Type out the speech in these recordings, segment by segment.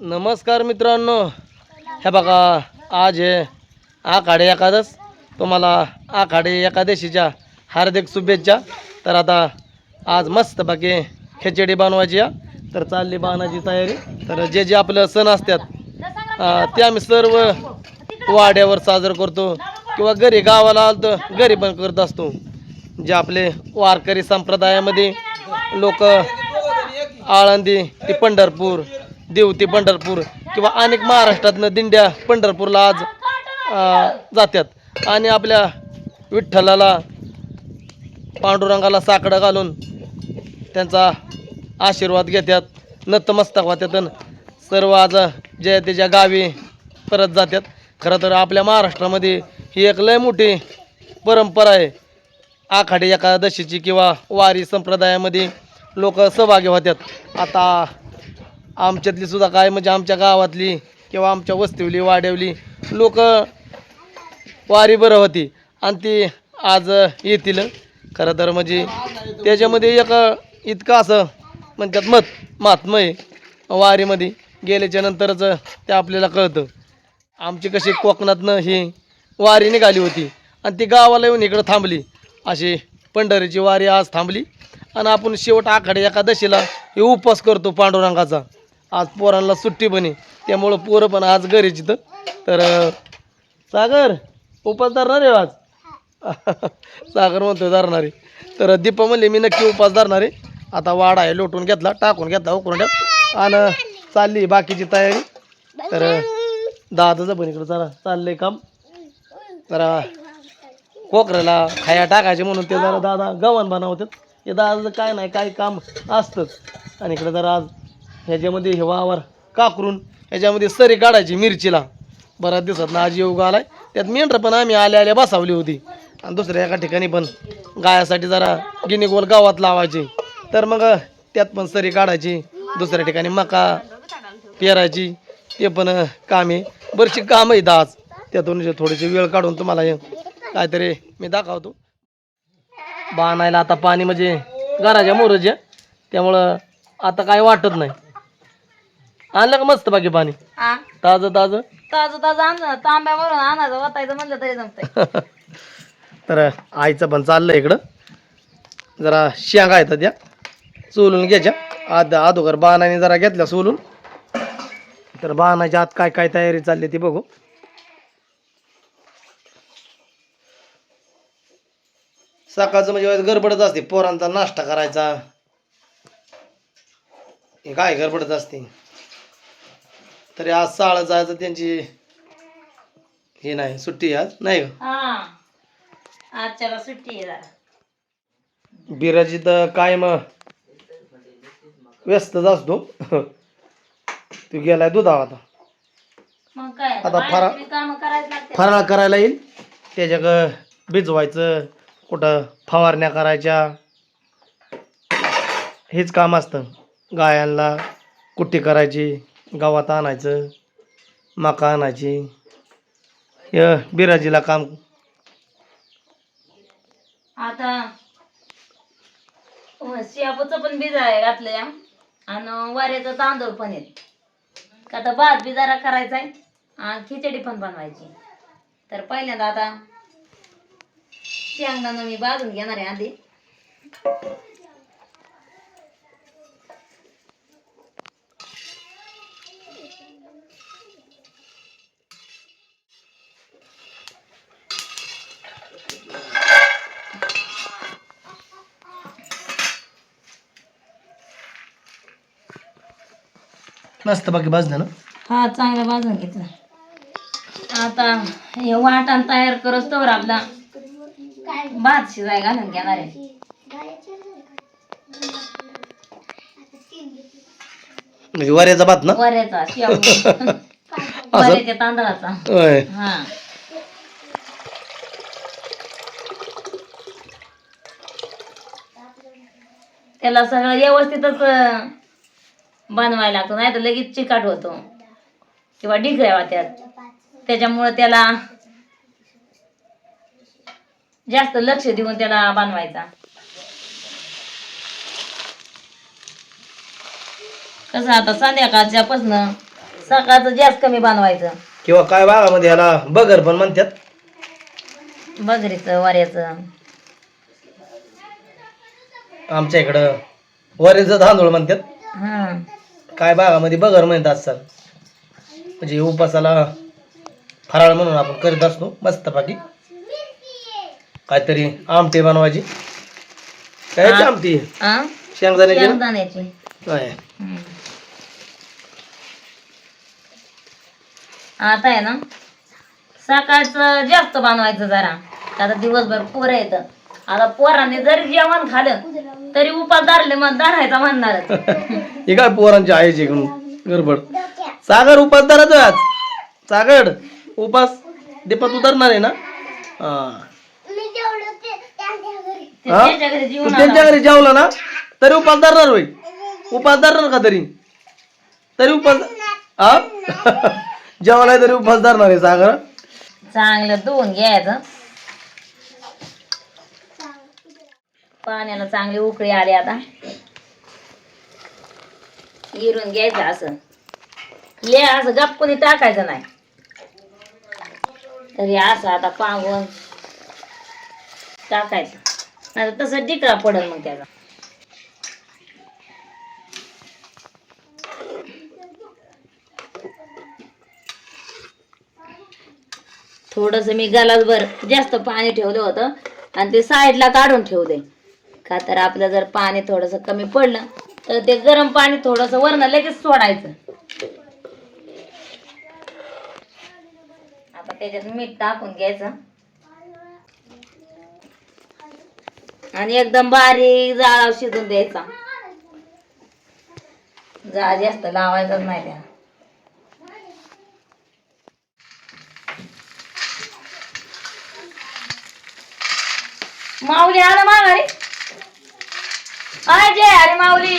नमस्कार मित्रांनो. हे बघा आज हे आखाडे एकादश तुम्हाला आखाडे एकादशीच्या हार्दिक शुभेच्छा. तर आता आज मस्त बाकी खिचडी बनवायची या तर चालली बाणाची तयारी. तर जे जे आपलं सण असतात ते आम्ही सर्व वाड्यावर साजरं करतो. किंवा घरी गावाला आलो तर घरी पण करत असतो. जे आपले वारकरी संप्रदायामध्ये लोक आळंदी ते पंढरपूर देवती पंढरपूर किंवा अनेक महाराष्ट्रातनं दिंड्या पंढरपूरला आज जातात आणि आपल्या विठ्ठलाला पांडुरंगाला साकडं घालून त्यांचा आशीर्वाद घेतात नतमस्तक होतात सर्व आज जे त्याच्या गावी परत जातात खरं तर आपल्या महाराष्ट्रामध्ये ही एक लय मोठी परंपरा आहे. आखाडी एकादशीची किंवा वारी संप्रदायामध्ये लोक सहभागी होतात आता आमच्यातली सुद्धा काय म्हणजे आमच्या गावातली किंवा आमच्या वस्तीवली वाड्यावली लोक वारी बरं होती. आणि ती आज येतील. खरं तर म्हणजे त्याच्यामध्ये एक इतकं असं म्हणतात मत महात्म आहे. वारीमध्ये गेल्याच्या नंतरच ते आपल्याला कळतं. आमची कशी कोकणातनं ही वारी निघाली होती. आणि ती गावाला येऊन इकडं थांबली. अशी पंढरीची वारी आज थांबली. आणि आपण शेवट आखाडे एकादशीला हे उपवास करतो पांडुरंगाचा. आज पोरांना सुट्टी बने त्यामुळं पोरं पण आज घरीच इथं. तर सागर उपास धरणार आहे आज? सागर म्हणतोय धरणार आहे. तर दीपा म्हणले मी नक्की उपास धरणार आहे. आता वाडा आहे लोटून घेतला टाकून घेतला उकरून ठेव आणि चालली बाकीची तयारी. तर दादाचं पण इकडं जरा चाललंय काम. जरा कोकऱ्याला खाया टाकायचे म्हणून ते जरा दादा गव्हाण बनवतात. हे दादाचं काय नाही काय काम असतंच. आणि इकडे जरा आज ह्याच्यामध्ये हे वावर काकरून ह्याच्यामध्ये सरी काढायची मिरचीला. बऱ्याच दिवसात ना आजी योग आलाय. त्यात मेंढर पण आम्ही आल्या आल्या बसावली होती. आणि दुसऱ्या एका ठिकाणी पण गायासाठी जरा गिनीगोल गावात लावायची. तर मग त्यात पण सरी काढायची. दुसऱ्या ठिकाणी मका पेरायची. ते पण काम. आहे बरीचशी कामं आहेत आज. त्यातून जे थोडीशी वेळ काढून तुम्हाला हे काहीतरी मी दाखवतो. बाणायला आता पाणी म्हणजे घराच्या मोरच्या त्यामुळं आता काय वाटत नाही. आणलं का मस्त बाकी पाणी? हा ताजं ताजं? ताजं ताजं आणलं तांब्यावरून आणायचं वाटायचं म्हणलं तरी जमतंय. तर आईचं पण चाललं इकडं. जरा शेंगा येतात त्या चोलून घ्यायच्या. आद अगोदर बाणाने जरा घेतल्या सोलून. तर बाणाच्या आत काय काय तयारी चालली ती बघू. सकाळचं म्हणजे वेळेस गडबडच असते. पोरांचा नाश्ता करायचा. हे काय गडबडच असते? तरी आज साळ जायचं त्यांची हे नाही सुट्टी आज नाही का? हा. सुट्टी आहे जरा. बिराजी तर कायम व्यस्तच असतो तू गेलाय दुधावा आता. मग काय आता फरा- काम करायला लागते फराळ करायला येईल. त्याच्या भिजवायचं कुठं फवारण्या करायच्या. हेच काम असतं. गायांना कुट्टी करायची. गावात आणायचं मका आणायची. हे बिराजीला काम आता हो, शियापूचं पण बीज आहे घातलंय आणि वाऱ्याचं तांदूळ पण आहेत. का आता भात बी जरा करायचा आहे आणि खिचडी पण बनवायची. तर पहिल्यांदा आता शेंगदाणं मी भाजून घेणार आहे आधी. मस्त बाकी भाजलं ना? हा चांगलं भाजून घेतलं. आता हे वाटण तयार करत तोवर आपला भात शिजाय घालून घेणार आहे. म्हणजे वऱ्याचा भात ना? वऱ्याचा शेव वऱ्याच्या तांदळाचा. होय. हा. त्याला सगळं व्यवस्थितच अं, बनवायला लागतो नाही तर लगेच चिकाट होतो. किंवा ढिगऱ्या त्यात त्याच्यामुळं त्याला जास्त लक्ष देऊन त्याला बनवायचा. कसं आता संध्याकाळच्यापासनं सकाळचं जास्त कमी बनवायचं. किंवा काय भागामध्ये ह्याला बगर पण म्हणतात? बगरीचं वाऱ्याचं. आमच्या इकडं वरीचं तांदूळ म्हणतात. हा. काय भागामध्ये बगर म्हणतात सर म्हणजे उपासाला फराळ म्हणून आपण करीत असतो मस्त बाकी काहीतरी आमटी बनवायची. काय आमटी? आ? शेंगदाण्याची ना? शेंगदाण्याची. काय हम्म. आता आहे ना सकाळचं जास्त बनवायचं जरा. आता दिवसभर पोरं येतं आता पोरांनी जरी जेवण खाल्लं तरी उपास धरले मग धरायचा म्हणणार. हे काय पोरांची आईची इकडून गडबड. सागर उपास धरायचं आज. सागर उपास दीपा तू धरणार आहे ना? हा. हा? त्यांच्या घरी तू त्यांच्या घरी जेवला ना? तरी उपास धरणार होय. उपास धरणार का तरी? तरी उपास हा? जेवलाय तरी उपास धरणार आहे सागर. चांगलं धुवून घ्यायचं. पाण्याला चांगली उकळी आली आता. गिरून घ्यायचं असं. ले असं गप्पून टाकायचं नाही. तरी असं आता पांगून टाकायचं. नाही तसं डिकळा पडेल मग त्याचा. थोडस मी गलासभर जास्त पाणी ठेवलं होतं. आणि ते साईडला काढून ठेवले. का? तर आपलं जर पाणी थोडस कमी पडलं तर ते गरम पाणी थोडस वरनं लगेच सोडायचं. आता त्याच्यात मीठ टाकून घ्यायचं. आणि एकदम बारीक जाळा शिजून द्यायचा. जाळ जास्त लावायचाच नाही त्या. माऊली आला माघारी? जय अरे माऊली.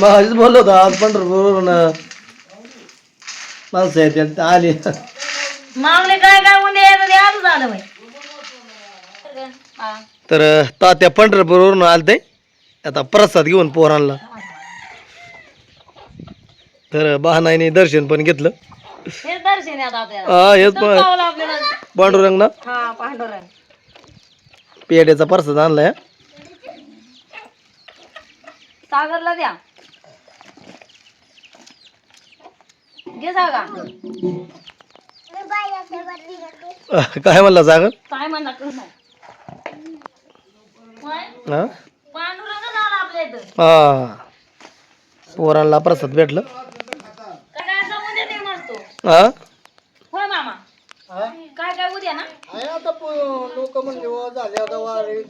माझीच बोललो होतो आज पंढरपूरवरून. माणसं येतात आली. माऊली काय काय ते आजच झालं बाई. हा. तर तात्या पंढरपूरवरून आलते. आता प्रसाद घेऊन पोरांना तर बहानाईने दर्शन पण घेतलं. दर्शन आपल्याला. हा हेच इथंच पण पावलं आपल्याला. पांडुरंग ना हा पांडुरंग. पेड्याचा प्रसाद आणलाय. सागरला द्या. घे काय म्हणला सागर? काय म्हणला कर नाही होय? हा? पांडुरंग झाला आपल्या इथं. हा. पोरांना प्रसाद भेटलं. काय काय हा होय मामा काय काय उद्या ना आता लोक म्हणले झाले आता वारी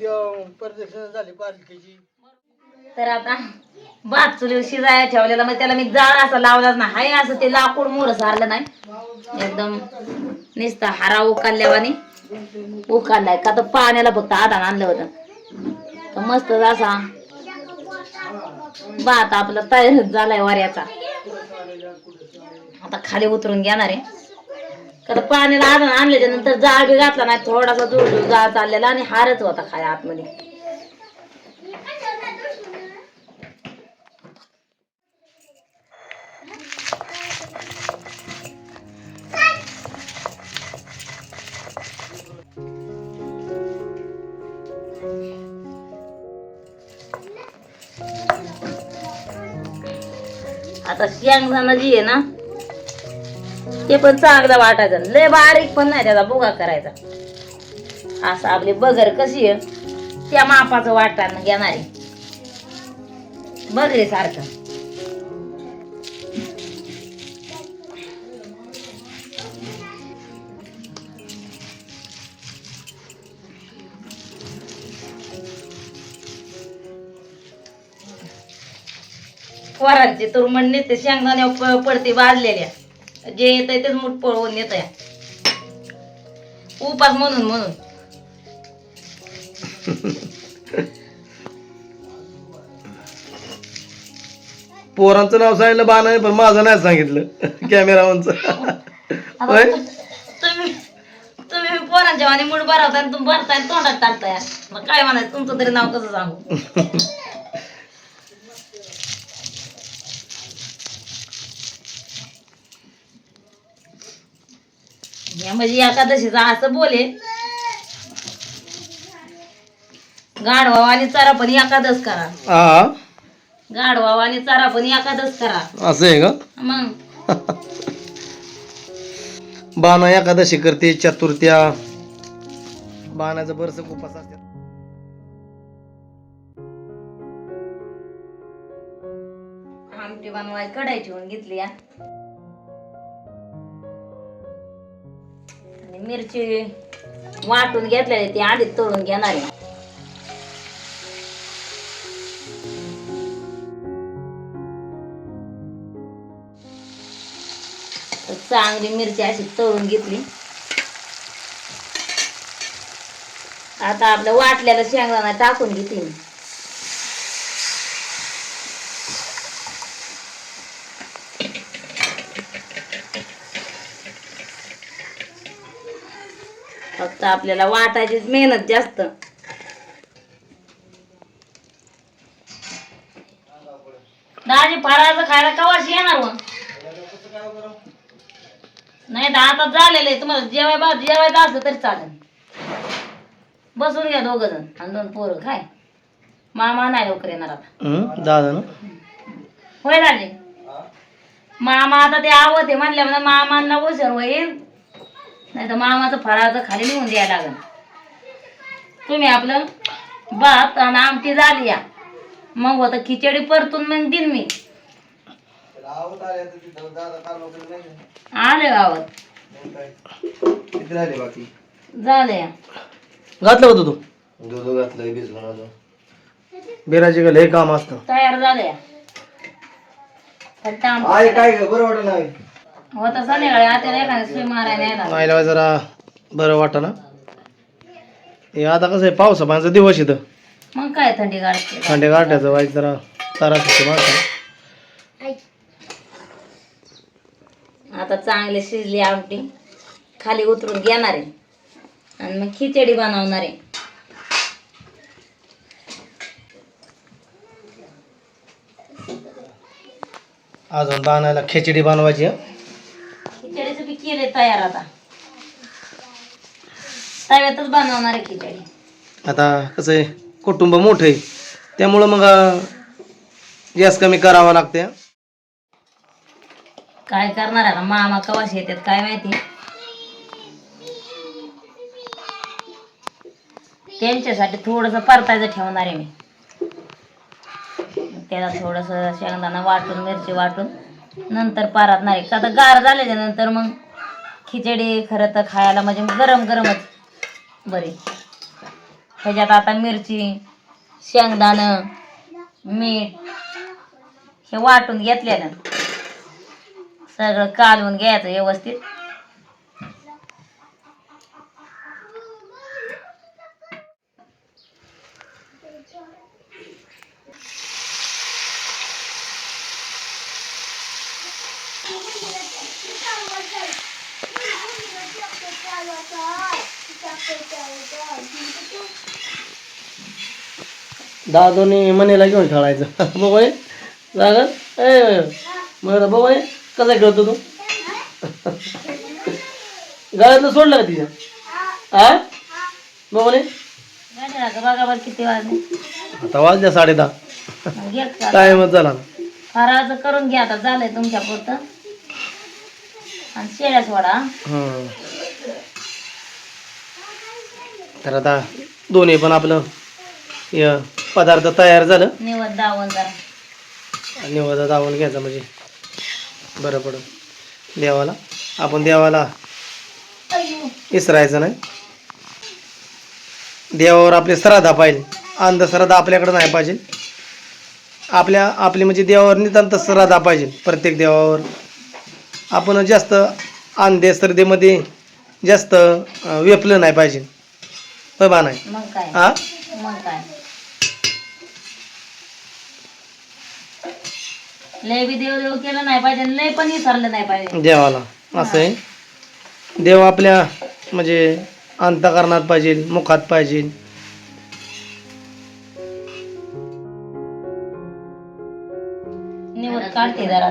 प्रदक्षिणा झाली पालखीची. तर आता भात चुलीवर शिजायला ठेवलेला म्हणजे त्याला मी जाळ असा लावलाच नाही. हाय असं ते लाकूड मोर सारलं नाही. एकदम निसता हारा उकालल्यावानी उकाललाय. का तर पाण्याला फक्त आधार आणलं होतं. तर मस्त असा भात आपला तयार झालाय वाऱ्याचा. आता खाली उतरून घेणार आहे. का तर पाण्याला आधार आणल्याच्या नंतर जाळ बी घातला नाही थोडासा दूर दूर जाळ चाललेला आणि हारच होता खाय आतमध्ये. आता शेंगदाणा जी आहे ना ते पण चांगलं वाटायचं. लय बारीक पण नाही त्याचा भुगा करायचा. असं आपली बगर कशी आहे त्या मापाचं वाटाणं घेणारी. बगरे सारखं. वरांची तुरमण नेते शेंगदाण्या प- पडते भाजलेल्या. जे येत तेच मूठ पळवून येत उपास म्हणून म्हणून. पोरांचं नाव सांगितलं बाणाने पण माझं नाही सांगितलं. कॅमेरामनचं. होय? तुम्ही तुम्ही पोरांच्या वाणी मूड भरवताय आणि तुम्ही भरताय तोंडात टाकताय. मग काय म्हणायचं? तुमचं तरी नाव कसं सांगू? म्हणजे एकादशीचा असं बोले. गाढवा आणि चारा पण एकादश करा. हा गाढवा आणि चारा पण एकादश करा. असं आहे का? मग? बाणा एकादशी करते चतुर्थ्या. बाणाचं बरस उपास असते. आमटी बनवाय कढाई ठेवून घेतली या. आणि मिरची वाटून घेतलेली ती आधीच तळून घेणार आहे. चांगली मिरची अशी तळून घेतली. आता आपलं वाटल्याला शेंगदाणा टाकून घेते फक्त आपल्याला वाटायचीच मेहनत जास्त. दाजी फराळाचं खायला कवाशी येणार मग? नाही तर आता झालेलं आहे. तुम्हाला जेवाय बा जेवायचं असलं तरी चालेल. बसून घ्या दोघ जण. आणि दोन पोरं काय मामा नाही लवकर येणार आता. दादा ना? होय दाजी? मामा आता ते आवत आहे म्हणल्या म्हणजे मामांना उशीर होईल. नाही तर मामाचं फराळाचं खाली नेऊन द्यायला लागेल. तुम्ही आपलं भात आणि आमटी झाली या. मग होतं खिचडी परतून मग देईन मी. आले गावात किती राहिले बाकी? झाले घातलं होतं तू दूध घातलंय भिजवून अजून बिराजी गेलं हे काम असतं. तयार झाले फक्त आमटी आहे काय ग? बरं वाटत नाही. होता संध्याकाळी आता एखाद्या सुई मारायला येणार मायला जरा बरं वाटतं ना. हे आता कसं आहे पावसा पाण्याचा दिवस इथं. मग काय थंडी गाडते थंडी गाठ्याचं वाईट जरा त्रास होतो माणसाला आता चांगली शिजली आमटी. खाली उतरून घेणार आहे. आणि मग खिचडी बनवणार आहे. अजून बाणायला खिचडी बनवायची हं. तयार आता. तव्यातच बनवणार आहे खिचडी. आता कसं आहे कुटुंब मोठं आहे. त्यामुळं मग गॅस कमी करावा लागते. काय करणार आता? मामा कवाश येतात काय माहिती? त्यांच्यासाठी थोडस परतायचं ठेवणार आहे मी. त्याला थोडस शेंगदाणा वाटून मिरची वाटून नंतर पारातणार आहे. का गार झाल्याच्यानंतर मग खिचडी खरं तर खायला म्हणजे गरम गरमच बरी. ह्याच्यात आता मिरची शेंगदाणं मीठ हे वाटून घेतलेलं सगळं कालवून घ्यायचं व्यवस्थित. दादोनी मनीला घेऊन खेळायचं. बघू. जागा ए मग बघू. कसा खेळतो तू? गळ्यातलं सोडलं का तिच्या हा बघू किती वाजले. आता वाजल्या साडे दहा. टाइमच झाला फराळाचं करून घ्या आता झालंय तुमच्या पुरतं. आणि शेळ्या सोडा. हं. तर आता दोन्ही पण आपलं पदार्थ तयार झालं. दावण निवदा दावून घ्यायचं म्हणजे. बरं पडत देवाला. आपण देवाला विसरायचं नाही. देवावर आपले श्रद्धा पाहिजे. अंधश्रद्धा आपल्याकडे नाही पाहिजे. आपल्या आपली म्हणजे देवावर नितांत श्रद्धा पाहिजे. प्रत्येक देवावर. आपण जास्त अंधे श्रद्धेमध्ये जास्त वेपलं नाही पाहिजे. होय बा नाही? हा मग काय लय बी देव देव केलं नाही पाहिजे आणि लय पण विसरलं नाही पाहिजे. देवाला असं आहे. देव आपल्या म्हणजे अंतकरणात पाहिजे मुखात पाहिजे. निवड काढते जरा.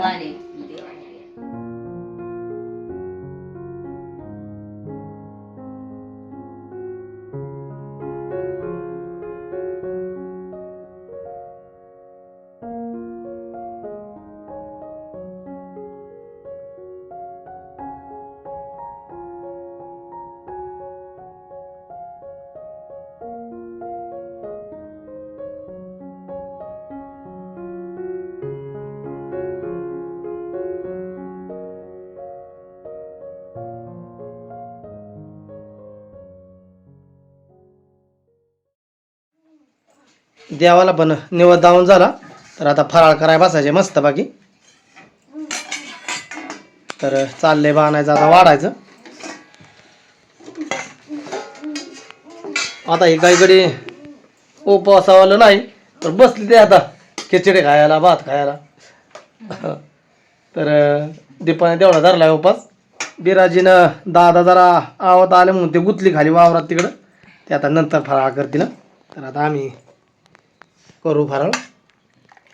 देवाला बन निवद दावून झाला. तर आता फराळ कराय बसायचे मस्त बाकी तर चालले बाणायचं आता वाढायचं. आता हे काहीकडे उपवासावालं नाही तर बसली ते आता. खिचडी खायला भात खायला. तर दीपाने तेवढा धरला उपास. बिराजीनं दादा जरा आवत आले म्हणून ते गुतली खाली वावरात तिकडं. ते आता नंतर फराळ करतील. तर आता आम्ही करू फराळ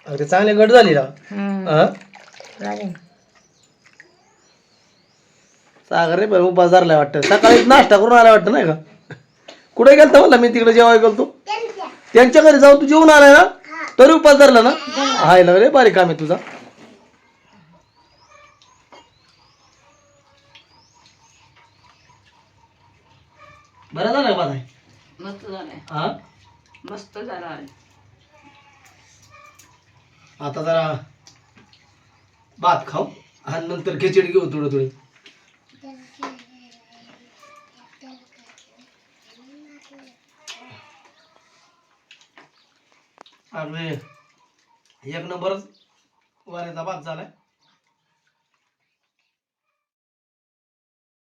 अगदी चांगली गट झाली राव. हं? सागर रे पण उपास धरलाय वाटतं. सकाळी नाश्ता करून आलाय वाटतं नाही का? कुठे गेलता म्हणला मी तिकडे जेवाय गेलतो. त्यांच्या. घरी जाऊन तू जेवून आलाय ना? तरी उपास धरला ना? हाय रे बारीक काम आहे तुझा. बरं झालं का मस्त झालंय. हा? मस्त झालं आता जरा भात खाऊ आणि नंतर खिचडी घेऊ थोडं थोडी. अरे एक नंबरच वाऱ्याचा भात झालाय.